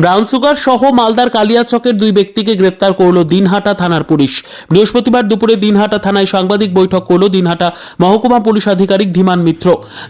Brown sugar সহ মালদার কালিয়াচকের দুই ব্যক্তিকে গ্রেপ্তার করল দিনহাটা থানার পুলিশ। বৃহস্পতিবার দুপুরে দিনহাটা থানায় সাংবাদিক বৈঠক করল দিনহাটা মহকুমা পুলিশ আধিকারিক ধীমান মিত্র।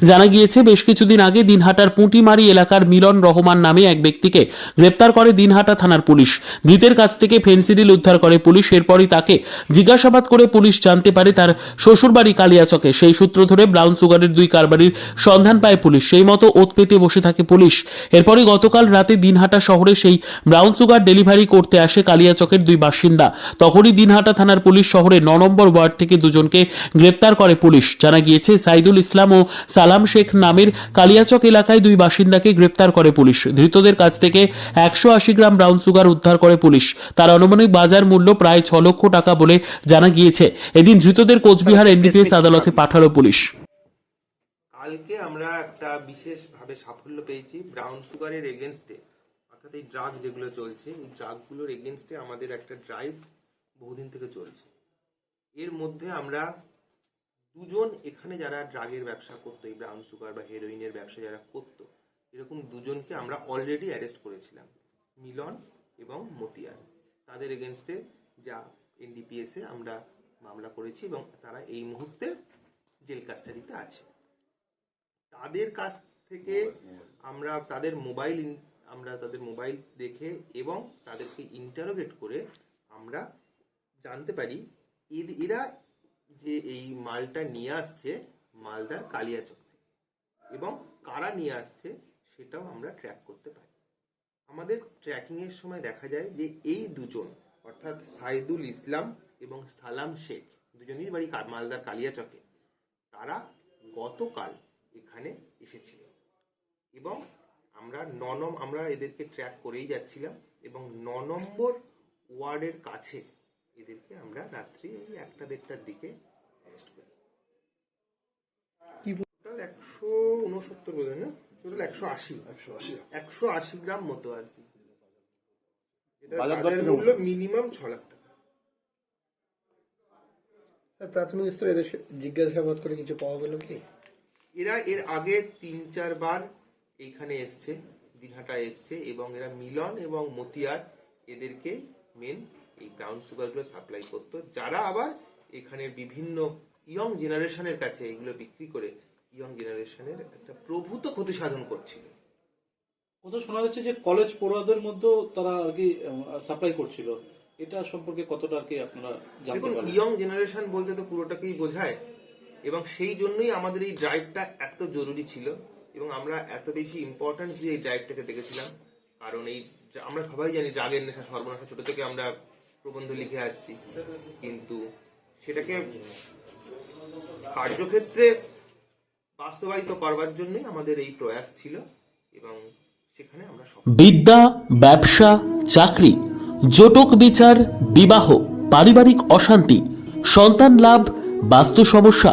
জানা গিয়েছে, বেশ কিছুদিন আগে দিনহাটার পুঁটিমারি এলাকার মিলন রহমান নামে এক ব্যক্তিকে গ্রেপ্তার করে দিনহাটা থানার পুলিশ। ধৃতের কাছ থেকে ফেন্সিডিল উদ্ধার করে পুলিশ, এরপরই তাকে জিজ্ঞাসাবাদ করে পুলিশ জানতে পারে তার শ্বশুরবাড়ি কালিয়াচকে সেই সূত্র ধরে ব্রাউন সুগারের দুই কারবারির সন্ধান পায় পুলিশ। সেই মতো ওত পেতে বসে থাকে পুলিশ। এরপরই গতকাল রাতে দিনহাটা সেই ব্রাউন সুগার ডেলিভারি করতে আসে কালিয়াচকের দুই বাসিন্দা। তখনই দিনহাটা থানার পুলিশ শহরে ন নম্বর ওয়ার্ড থেকে দুজনকে গ্রেপ্তার করে পুলিশ। জানা গিয়েছে সাইদুল ইসলাম ও সালাম শেখ নামের কালিয়াচক এলাকায় দুই বাসিন্দাকে গ্রেপ্তার করে পুলিশ। ধৃতদের কাছ থেকে একশো আশি গ্রাম ব্রাউন সুগার উদ্ধার করে পুলিশ। তার আনুমানিক বাজার মূল্য প্রায় ছ লক্ষ টাকা বলে জানা গিয়েছে। এদিন ধৃতদের কোচবিহার এনডিপিএস আদালতে পাঠালো পুলিশ। কালকে আমরা একটা বিশেষভাবে সাফল্য পেয়েছি ব্রাউন সুগারের এগেনস্টে। অর্থাৎ এই ড্রাগ যেগুলো চলছে এই ড্রাগগুলোর এগেনস্টে আমাদের একটা ড্রাইভ বহুদিন থেকে চলছে। এর মধ্যে আমরা দুজন এখানে যারা ড্রাগের ব্যবসা করতো এই ব্রাউন সুগার বা হেরোইনের ব্যবসা যারা করতো এরকম দুজনকে আমরা অলরেডি অ্যারেস্ট করেছিলাম মিলন এবং মতিয়ার। তাদের এগেনস্টে যা এনডিপিএসে আমরা মামলা করেছি এবং তারা এই মুহূর্তে জেল কাস্টাডিতে আছে। তাদের কাছ থেকে আমরা তাদের মোবাইল আমরা তাদের মোবাইল দেখে এবং তাদেরকে ইন্টারোগেট করে আমরা জানতে পারি এরা যে এই মালটা নিয়ে আসছে, মালদার কালিয়াচক থেকে এবং কারা নিয়ে আসছে সেটাও আমরা ট্র্যাক করতে পারি। আমাদের ট্র্যাকিং এর সময় দেখা যায় যে এই দুজন, অর্থাৎ সাইদুল ইসলাম এবং সালাম শেখ দুজনেরই বাড়ি মালদার কালিয়াচকে, তারা গতকাল এখানে এসেছিল এবং আমরা ন নম আমরা এদেরকে ট্র্যাক করেই যাচ্ছিলাম এবং ন নম্বর ওয়ার্ডের কাছে এদেরকে আমরা রাত্রি ওই একটা দেড়টার দিকে অ্যারেস্ট করি। টোটাল একশো উনসত্তর বোধ না? টোটাল একশো আশি। একশো আশি। একশো আশি গ্রাম মতো আর কি? মূল্য মিনিমাম ছ লাখ টাকা। প্রাথমিক স্তরে এদের জিজ্ঞাসাবাদ করে কিছু পাওয়া গেল কি? এরা এর আগে তিন চারবার এইখানে এসছে দিনহাটা এসছে এবং এরা মিলন এবং মতিয়ার এদেরকে মেন এই ব্রাউন সুগারগুলো সাপ্লাই করতো। যারা আবার এখানের বিভিন্ন ইয়ং জেনারেশনের কাছে এগুলো বিক্রি করে ইয়ং জেনারেশনের একটা প্রভূত ক্ষতি সাধন করছিল। কোথাও শোনা যাচ্ছে যে কলেজ পড়ুয়াদের মধ্যেও তারা আর কি সাপ্লাই করছিল। এটা সম্পর্কে কতটা আর কি আপনারা জানতে দেখুন পারেন ইয়ং জেনারেশন বলতে তো পুরোটাকেই বোঝায় এবং সেই জন্যই আমাদের এই ড্রাইভটা এত জরুরি ছিল। এবং আমরা এত বেশি ইম্পর্টেন্স দিয়ে এই ড্রাইভটাকে দেখেছিলাম। কারণ এই আমরা সবাই জানি ড্রাগের নেশা সর্বনাশা, ছোট থেকে আমরা প্রবন্ধ লিখে আসছি। কিন্তু সেটাকে কার্যক্ষেত্রে বাস্তবায়িত করবার জন্যই আমাদের এই প্রয়াস ছিল এবং সেখানে আমরা বিদ্যা, ব্যবসা, চাকরি, জটক বিচার, বিবাহ, পারিবারিক অশান্তি, সন্তান লাভ, বাস্তু সমস্যা